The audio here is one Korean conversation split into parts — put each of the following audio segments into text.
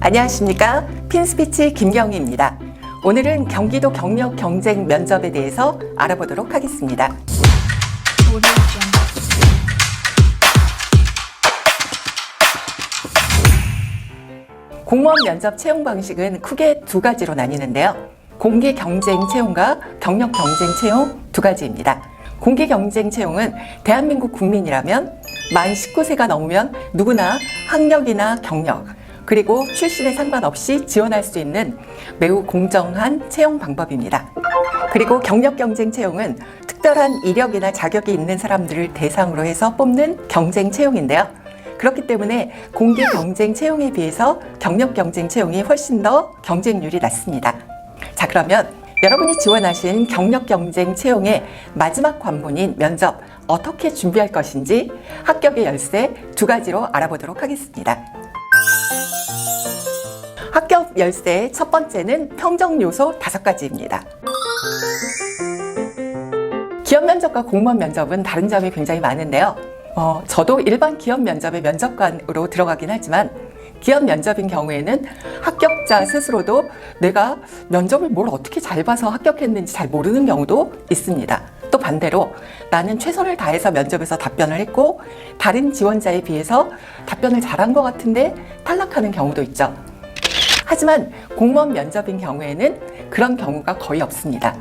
안녕하십니까. 핀스피치 김경희입니다. 오늘은 경기도 경력 경쟁 면접에 대해서 알아보도록 하겠습니다. 공무원 면접 채용 방식은 크게 두 가지로 나뉘는데요. 공개 경쟁 채용과 경력 경쟁 채용 두 가지입니다. 공개 경쟁 채용은 대한민국 국민이라면 만 19세가 넘으면 누구나 학력이나 경력, 그리고 출신에 상관없이 지원할 수 있는 매우 공정한 채용 방법입니다. 그리고 경력 경쟁 채용은 특별한 이력이나 자격이 있는 사람들을 대상으로 해서 뽑는 경쟁 채용인데요. 그렇기 때문에 공개 경쟁 채용에 비해서 경력 경쟁 채용이 훨씬 더 경쟁률이 낮습니다. 자, 그러면 여러분이 지원하신 경력 경쟁 채용의 마지막 관문인 면접 어떻게 준비할 것인지 합격의 열쇠 두 가지로 알아보도록 하겠습니다. 합격 열쇠 첫 번째는 평정 요소 다섯 가지입니다. 기업 면접과 공무원 면접은 다른 점이 굉장히 많은데요. 어, 저도 일반 기업 면접의 면접관으로 들어가긴 하지만 기업 면접인 경우에는 합격자 스스로도 내가 면접을 뭘 어떻게 잘 봐서 합격했는지 잘 모르는 경우도 있습니다. 또 반대로 나는 최선을 다해서 면접에서 답변을 했고 다른 지원자에 비해서 답변을 잘한 것 같은데 탈락하는 경우도 있죠. 하지만 공무원 면접인 경우에는 그런 경우가 거의 없습니다.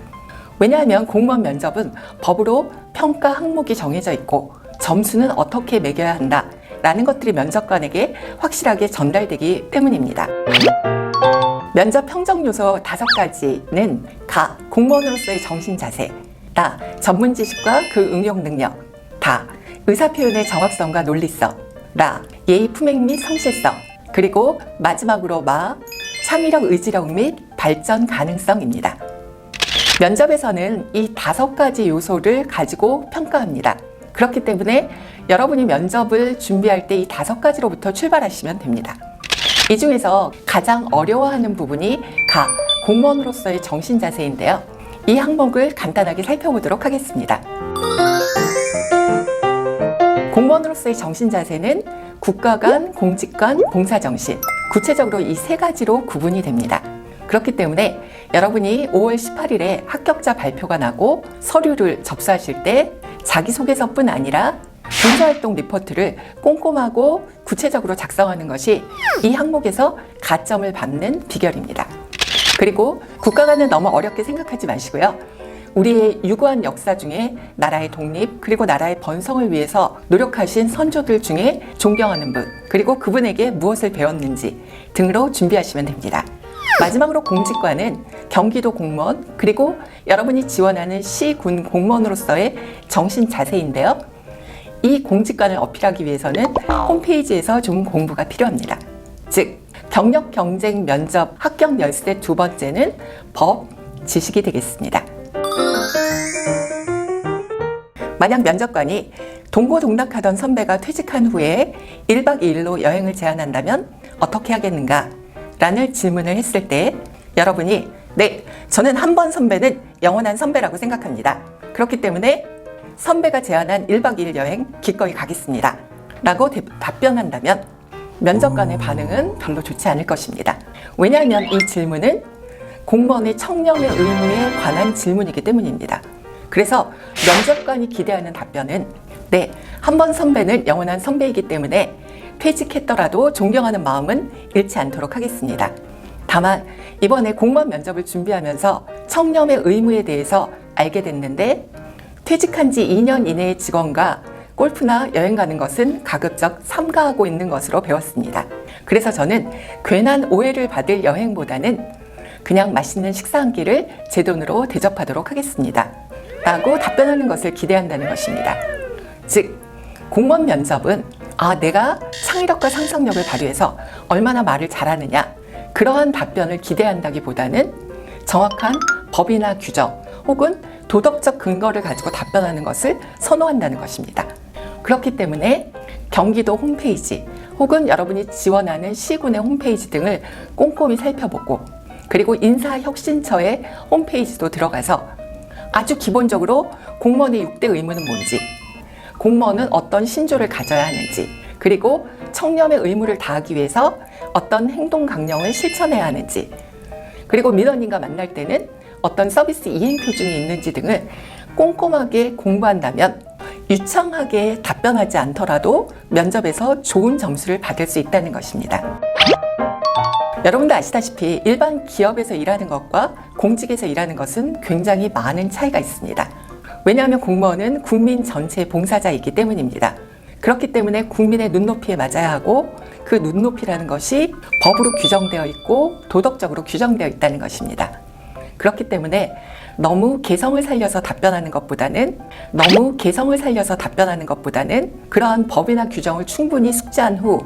왜냐하면 공무원 면접은 법으로 평가 항목이 정해져 있고 점수는 어떻게 매겨야 한다. 라는 것들이 면접관에게 확실하게 전달되기 때문입니다. 면접 평정 요소 다섯 가지는 가, 공무원으로서의 정신 자세, 다, 전문 지식과 그 응용 능력, 다, 의사 표현의 정확성과 논리성, 라, 예의 품행 및 성실성, 그리고 마지막으로 마, 창의력, 의지력 및 발전 가능성입니다. 면접에서는 이 다섯 가지 요소를 가지고 평가합니다. 그렇기 때문에 여러분이 면접을 준비할 때 이 다섯 가지로부터 출발하시면 됩니다. 이 중에서 가장 어려워하는 부분이 가, 공무원으로서의 정신 자세인데요. 이 항목을 간단하게 살펴보도록 하겠습니다. 공무원으로서의 정신 자세는 국가관, 공직관, 봉사 정신, 구체적으로 이 세 가지로 구분이 됩니다. 그렇기 때문에 여러분이 5월 18일에 합격자 발표가 나고 서류를 접수하실 때 자기소개서뿐 아니라 봉사활동 리포트를 꼼꼼하고 구체적으로 작성하는 것이 이 항목에서 가점을 받는 비결입니다. 그리고 국가관은 너무 어렵게 생각하지 마시고요. 우리의 유구한 역사 중에 나라의 독립 그리고 나라의 번성을 위해서 노력하신 선조들 중에 존경하는 분 그리고 그분에게 무엇을 배웠는지 등으로 준비하시면 됩니다. 마지막으로 공직관은 경기도 공무원 그리고 여러분이 지원하는 시군 공무원으로서의 정신 자세인데요. 이 공직관을 어필하기 위해서는 홈페이지에서 좀 공부가 필요합니다. 즉 경력 경쟁 면접 합격 열쇠 두 번째는 법 지식이 되겠습니다. 만약 면접관이 동고동락하던 선배가 퇴직한 후에 1박 2일로 여행을 제안한다면 어떻게 하겠는가? 라는 질문을 했을 때 여러분이 네, 저는 한 번 선배는 영원한 선배라고 생각합니다. 그렇기 때문에 선배가 제안한 1박 2일 여행 기꺼이 가겠습니다. 라고 대- 답변한다면 면접관의 반응은 별로 좋지 않을 것입니다. 왜냐하면 이 질문은 공무원의 청렴의 의무에 관한 질문이기 때문입니다. 그래서 면접관이 기대하는 답변은 네, 한 번 선배는 영원한 선배이기 때문에 퇴직했더라도 존경하는 마음은 잃지 않도록 하겠습니다. 다만 이번에 공무원 면접을 준비하면서 청렴의 의무에 대해서 알게 됐는데 퇴직한 지 2년 이내의 직원과 골프나 여행 가는 것은 가급적 삼가하고 있는 것으로 배웠습니다. 그래서 저는 괜한 오해를 받을 여행보다는 그냥 맛있는 식사 한 끼를 제 돈으로 대접하도록 하겠습니다. 라고 답변하는 것을 기대한다는 것입니다. 즉, 공무원 면접은 아, 내가 창의력과 상상력을 발휘해서 얼마나 말을 잘하느냐, 그러한 답변을 기대한다기 보다는 정확한 법이나 규정 혹은 도덕적 근거를 가지고 답변하는 것을 선호한다는 것입니다. 그렇기 때문에 경기도 홈페이지 혹은 여러분이 지원하는 시군의 홈페이지 등을 꼼꼼히 살펴보고 그리고 인사혁신처의 홈페이지도 들어가서 아주 기본적으로 공무원의 6대 의무는 뭔지 공무원은 어떤 신조를 가져야 하는지, 그리고 청렴의 의무를 다하기 위해서 어떤 행동 강령을 실천해야 하는지, 그리고 민원인과 만날 때는 어떤 서비스 이행 표준이 있는지 등을 꼼꼼하게 공부한다면 유창하게 답변하지 않더라도 면접에서 좋은 점수를 받을 수 있다는 것입니다. 여러분도 아시다시피 일반 기업에서 일하는 것과 공직에서 일하는 것은 굉장히 많은 차이가 있습니다. 왜냐하면 공무원은 국민 전체의 봉사자이기 때문입니다. 그렇기 때문에 국민의 눈높이에 맞아야 하고 그 눈높이라는 것이 법으로 규정되어 있고 도덕적으로 규정되어 있다는 것입니다. 그렇기 때문에 너무 개성을 살려서 답변하는 것보다는 너무 개성을 살려서 답변하는 것보다는 그러한 법이나 규정을 충분히 숙지한 후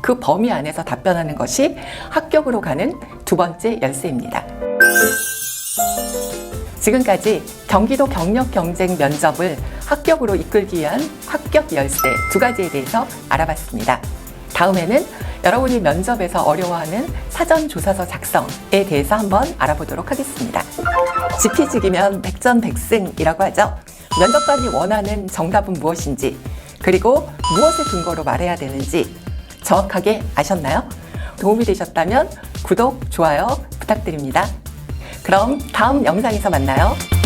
그 범위 안에서 답변하는 것이 합격으로 가는 두 번째 열쇠입니다. 지금까지 경기도 경력 경쟁 면접을 합격으로 이끌기 위한 합격 열쇠 두 가지에 대해서 알아봤습니다. 다음에는 여러분이 면접에서 어려워하는 사전 조사서 작성에 대해서 한번 알아보도록 하겠습니다. 지피지기면 백전백승이라고 하죠. 면접관이 원하는 정답은 무엇인지 그리고 무엇을 근거로 말해야 되는지 정확하게 아셨나요? 도움이 되셨다면 구독, 좋아요 부탁드립니다. 그럼 다음 영상에서 만나요.